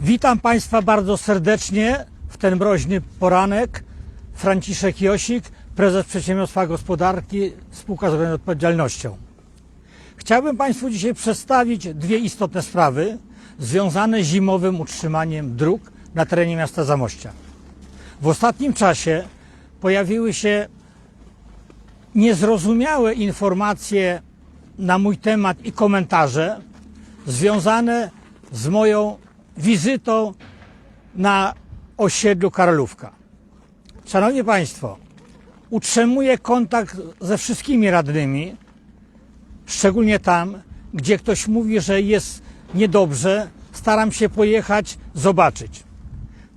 Witam Państwa bardzo serdecznie w ten mroźny poranek. Franciszek Josik, prezes Przedsiębiorstwa Gospodarki, spółka z odpowiedzialnością. Chciałbym Państwu dzisiaj przedstawić dwie istotne sprawy związane z zimowym utrzymaniem dróg na terenie miasta Zamościa. W ostatnim czasie pojawiły się niezrozumiałe informacje na mój temat i komentarze związane z moją wizytą na osiedlu Karolówka. Szanowni Państwo, utrzymuję kontakt ze wszystkimi radnymi, szczególnie tam, gdzie ktoś mówi, że jest niedobrze, staram się pojechać, zobaczyć.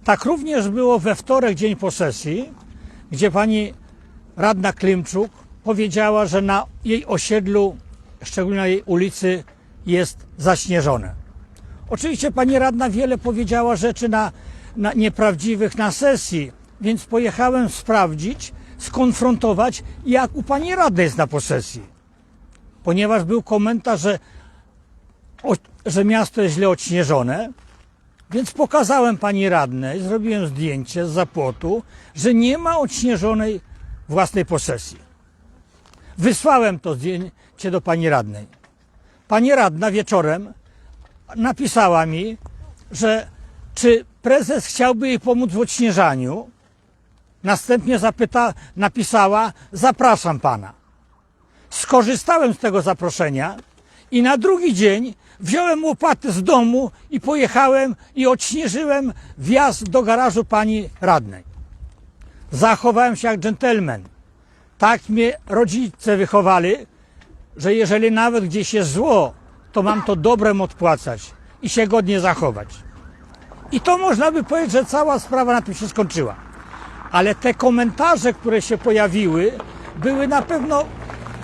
Tak również było we wtorek, dzień po sesji, gdzie pani radna Klimczuk powiedziała, że na jej osiedlu, szczególnie na jej ulicy, jest zaśnieżone. Oczywiście pani radna wiele powiedziała rzeczy na, na nieprawdziwych na sesji, więc pojechałem sprawdzić, skonfrontować, jak u pani radnej jest na posesji. Ponieważ był komentarz, że, o, że miasto jest źle odśnieżone, więc pokazałem pani radnej, zrobiłem zdjęcie z zapłotu, że nie ma odśnieżonej własnej posesji. Wysłałem to zdjęcie do pani radnej. Pani radna wieczorem napisała mi, że czy prezes chciałby jej pomóc w odśnieżaniu. Następnie zapyta, napisała, zapraszam pana. Skorzystałem z tego zaproszenia i na drugi dzień wziąłem łopaty z domu i pojechałem i odśnieżyłem wjazd do garażu pani radnej. Zachowałem się jak dżentelmen. Tak mnie rodzice wychowali, że jeżeli nawet gdzieś jest zło, to mam to dobrem odpłacać i się godnie zachować. I to można by powiedzieć, że cała sprawa na tym się skończyła. Ale te komentarze, które się pojawiły, były na pewno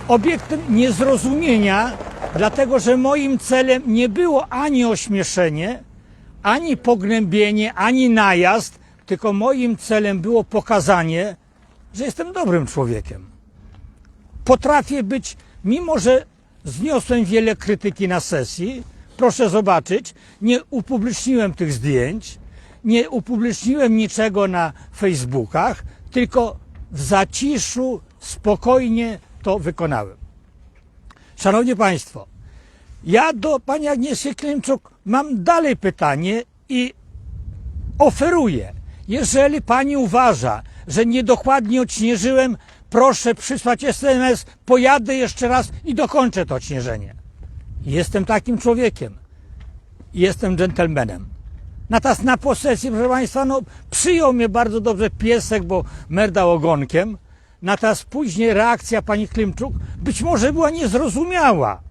obiektem niezrozumienia, dlatego że moim celem nie było ani ośmieszenie, ani pognębienie, ani najazd, tylko moim celem było pokazanie, że jestem dobrym człowiekiem. Potrafię być, mimo że zniosłem wiele krytyki na sesji, proszę zobaczyć, nie upubliczniłem tych zdjęć, nie upubliczniłem niczego na Facebookach, tylko w zaciszu, spokojnie to wykonałem. Szanowni Państwo, ja do pani Agnieszki Klimczuk mam dalej pytanie i oferuję. Jeżeli pani uważa, że niedokładnie odśnieżyłem, proszę przysłać SMS, pojadę jeszcze raz i dokończę to odśnieżenie. Jestem takim człowiekiem. Jestem dżentelmenem. Natomiast na posesji, proszę Państwa, no, przyjął mnie bardzo dobrze piesek, bo merdał ogonkiem. Natomiast później reakcja pani Klimczuk być może była niezrozumiała,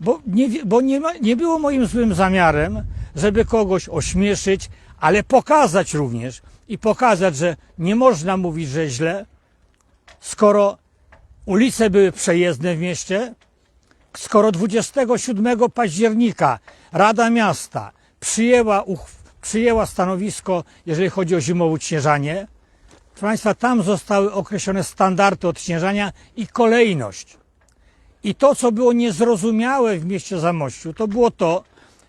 bo, nie, bo nie, nie było moim złym zamiarem, żeby kogoś ośmieszyć, ale pokazać również i pokazać, że nie można mówić, że źle, skoro ulice były przejezdne w mieście, skoro 27 października Rada Miasta przyjęła, przyjęła stanowisko, jeżeli chodzi o zimowe odśnieżanie, proszę Państwa, tam zostały określone standardy odśnieżania i kolejność. I to, co było niezrozumiałe w mieście Zamościu, to było to,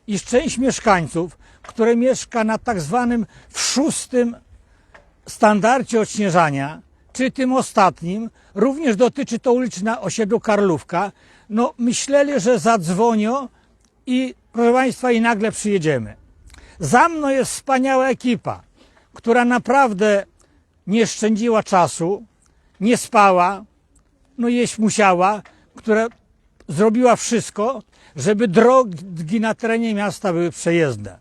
iż część mieszkańców, które mieszka na tak zwanym w szóstym standardzie odśnieżania, czy tym ostatnim, również dotyczy to ulicy na osiedlu Karlówka, no myśleli, że zadzwonią i proszę Państwa i nagle przyjedziemy. Za mną jest wspaniała ekipa, która naprawdę nie szczędziła czasu, nie spała, no jeść musiała, która zrobiła wszystko, żeby drogi na terenie miasta były przejezdne.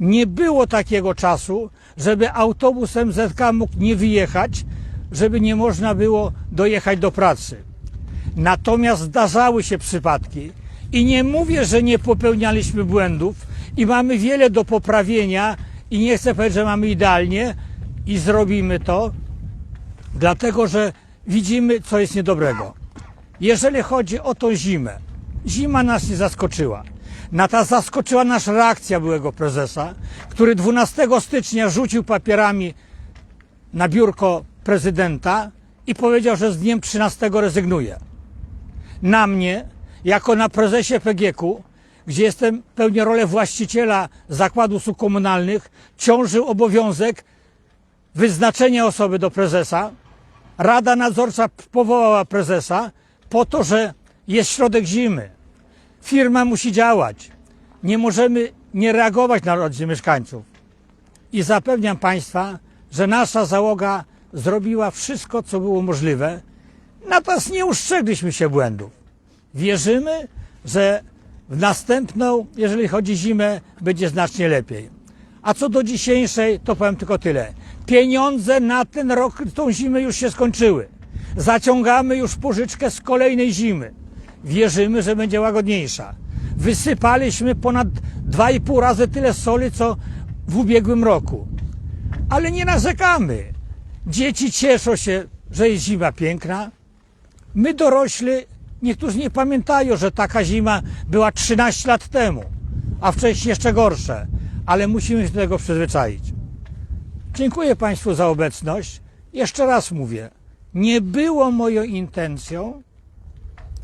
Nie było takiego czasu, żeby autobus MZK mógł nie wyjechać, żeby nie można było dojechać do pracy. Natomiast zdarzały się przypadki i nie mówię, że nie popełnialiśmy błędów i mamy wiele do poprawienia i nie chcę powiedzieć, że mamy idealnie i zrobimy to, dlatego że widzimy, co jest niedobrego. Jeżeli chodzi o tą zimę, zima nas nie zaskoczyła. Natomiast zaskoczyła nas reakcja byłego prezesa, który 12 stycznia rzucił papierami na biurko prezydenta i powiedział, że z dniem 13 rezygnuje. Na mnie, jako na prezesie PGK, gdzie jestem, pełnię rolę właściciela zakładu usług komunalnych, ciążył obowiązek wyznaczenia osoby do prezesa. Rada nadzorcza powołała prezesa po to, że jest środek zimy. Firma musi działać. Nie możemy nie reagować na rodzinę mieszkańców. I zapewniam Państwa, że nasza załoga zrobiła wszystko, co było możliwe. Natomiast nie ustrzegliśmy się błędów. Wierzymy, że w następną, jeżeli chodzi zimę, będzie znacznie lepiej. A co do dzisiejszej, to powiem tylko tyle. Pieniądze na ten rok, tą zimę już się skończyły. Zaciągamy już pożyczkę z kolejnej zimy. Wierzymy, że będzie łagodniejsza. Wysypaliśmy ponad 2,5 razy tyle soli, co w ubiegłym roku. Ale nie narzekamy. Dzieci cieszą się, że jest zima piękna. My dorośli, niektórzy nie pamiętają, że taka zima była 13 lat temu, a wcześniej jeszcze gorsze, ale musimy się do tego przyzwyczaić. Dziękuję Państwu za obecność. Jeszcze raz mówię, nie było moją intencją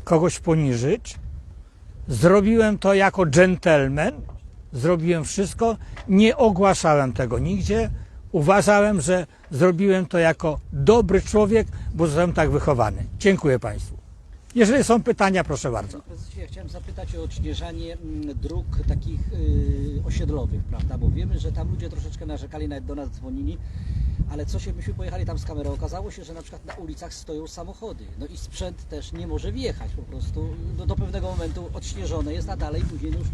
kogoś poniżyć. Zrobiłem to jako dżentelmen, zrobiłem wszystko, nie ogłaszałem tego nigdzie. Uważałem, że zrobiłem to jako dobry człowiek, bo zostałem tak wychowany. Dziękuję Państwu. Jeżeli są pytania, proszę bardzo. Prezesie, ja chciałem zapytać o odśnieżanie mm, dróg takich y, osiedlowych, prawda? Bo wiemy, że tam ludzie troszeczkę narzekali, nawet do nas dzwonili, ale co się, myśmy pojechali tam z kamerą, okazało się, że na przykład na ulicach stoją samochody, no i sprzęt też nie może wjechać po prostu, do, do pewnego momentu odśnieżone jest, a dalej później no już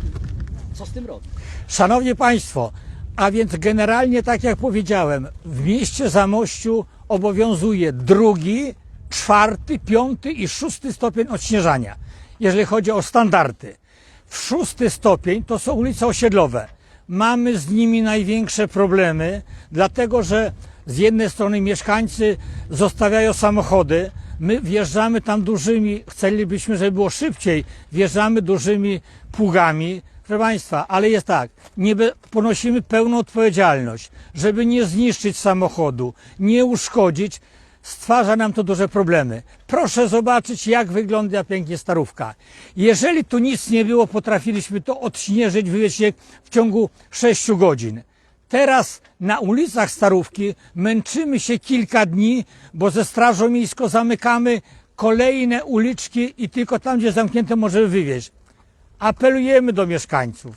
co z tym robić? Szanowni Państwo, a więc generalnie tak jak powiedziałem, w mieście Zamościu obowiązuje drugi, czwarty, piąty i szósty stopień odśnieżania, jeżeli chodzi o standardy. W szósty stopień to są ulice osiedlowe. Mamy z nimi największe problemy, dlatego że z jednej strony mieszkańcy zostawiają samochody, my wjeżdżamy tam dużymi, chcielibyśmy, żeby było szybciej, wjeżdżamy dużymi pługami, Proszę Państwa, ale jest tak, nie ponosimy pełną odpowiedzialność, żeby nie zniszczyć samochodu, nie uszkodzić, stwarza nam to duże problemy. Proszę zobaczyć, jak wygląda pięknie starówka. Jeżeli tu nic nie było, potrafiliśmy to odśnieżyć, wywieźć w ciągu 6 godzin. Teraz na ulicach Starówki męczymy się kilka dni, bo ze Strażą Miejską zamykamy kolejne uliczki i tylko tam, gdzie zamknięte, możemy wywieźć apelujemy do mieszkańców.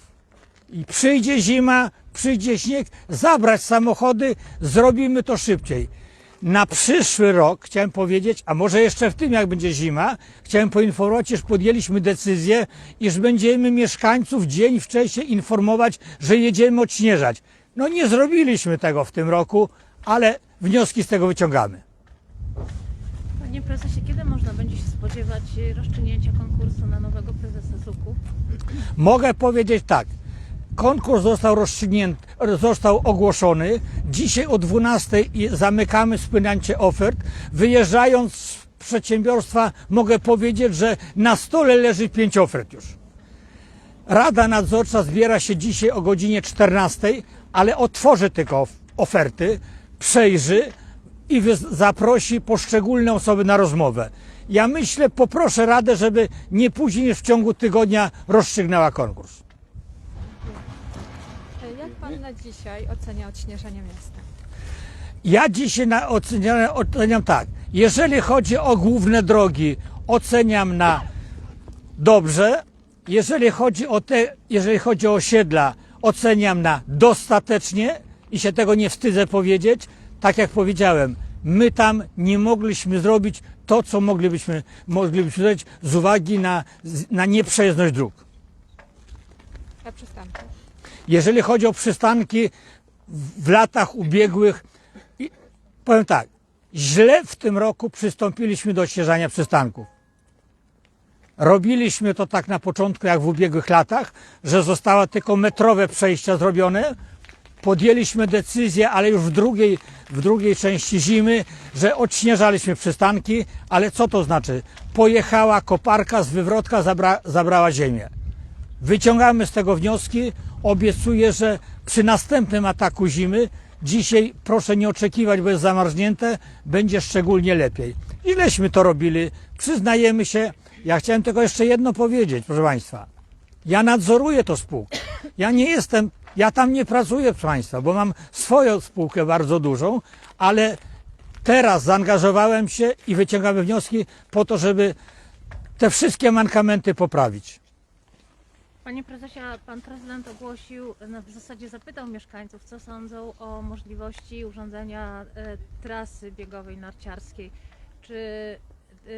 I przyjdzie zima, przyjdzie śnieg, zabrać samochody, zrobimy to szybciej. Na przyszły rok chciałem powiedzieć, a może jeszcze w tym jak będzie zima, chciałem poinformować, iż podjęliśmy decyzję, iż będziemy mieszkańców dzień wcześniej informować, że jedziemy odśnieżać. No nie zrobiliśmy tego w tym roku, ale wnioski z tego wyciągamy. Panie prezesie, kiedy można będzie się spodziewać y, rozstrzygnięcia konkursu na nowego prezesa ZUK-u? Mogę powiedzieć tak. Konkurs został rozstrzygnięty, został ogłoszony. Dzisiaj o 12 i zamykamy spłynęcie ofert. Wyjeżdżając z przedsiębiorstwa mogę powiedzieć, że na stole leży pięć ofert już. Rada nadzorcza zbiera się dzisiaj o godzinie 14, ale otworzy tylko of- oferty, przejrzy i zaprosi poszczególne osoby na rozmowę. Ja myślę, poproszę Radę, żeby nie później niż w ciągu tygodnia rozstrzygnęła konkurs. Jak pan na dzisiaj ocenia odśnieżanie miasta? Ja dzisiaj na oceniam, oceniam tak. Jeżeli chodzi o główne drogi, oceniam na dobrze. Jeżeli chodzi o te, jeżeli chodzi o osiedla, oceniam na dostatecznie i się tego nie wstydzę powiedzieć. Tak jak powiedziałem, my tam nie mogliśmy zrobić to, co moglibyśmy, moglibyśmy zrobić z uwagi na, na nieprzejezdność dróg. Na przystanku. Jeżeli chodzi o przystanki w latach ubiegłych, powiem tak, źle w tym roku przystąpiliśmy do odśnieżania przystanków. Robiliśmy to tak na początku, jak w ubiegłych latach, że zostały tylko metrowe przejścia zrobione. Podjęliśmy decyzję, ale już w drugiej, w drugiej części zimy, że odśnieżaliśmy przystanki, ale co to znaczy? Pojechała koparka z wywrotka, zabra, zabrała ziemię. Wyciągamy z tego wnioski. Obiecuję, że przy następnym ataku zimy, dzisiaj proszę nie oczekiwać, bo jest zamarznięte, będzie szczególnie lepiej. Ileśmy to robili, przyznajemy się. Ja chciałem tylko jeszcze jedno powiedzieć, proszę Państwa. Ja nadzoruję to spółkę. Ja nie jestem, ja tam nie pracuję, proszę Państwa, bo mam swoją spółkę bardzo dużą, ale teraz zaangażowałem się i wyciągamy wnioski po to, żeby te wszystkie mankamenty poprawić. Panie prezesie, pan prezydent ogłosił, w zasadzie zapytał mieszkańców, co sądzą o możliwości urządzenia e, trasy biegowej narciarskiej. Czy e,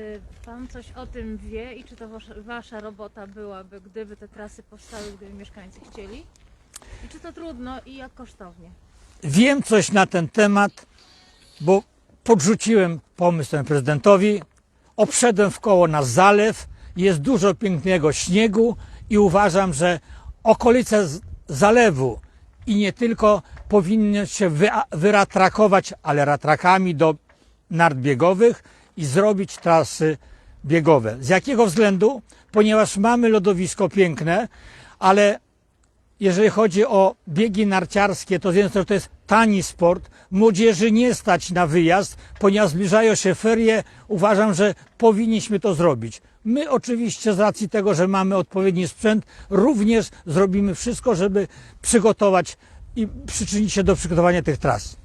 pan coś o tym wie i czy to wasza robota byłaby, gdyby te trasy powstały, gdyby mieszkańcy chcieli? I czy to trudno i jak kosztownie? Wiem coś na ten temat, bo podrzuciłem pomysł temu prezydentowi, obszedłem w koło na zalew, jest dużo pięknego śniegu i uważam, że okolice zalewu i nie tylko powinny się wy, wyratrakować, ale ratrakami do nart biegowych i zrobić trasy biegowe. Z jakiego względu? Ponieważ mamy lodowisko piękne, ale jeżeli chodzi o biegi narciarskie, to wiem, że to jest tani sport. Młodzieży nie stać na wyjazd, ponieważ zbliżają się ferie. Uważam, że powinniśmy to zrobić. My oczywiście z racji tego, że mamy odpowiedni sprzęt, również zrobimy wszystko, żeby przygotować i przyczynić się do przygotowania tych tras.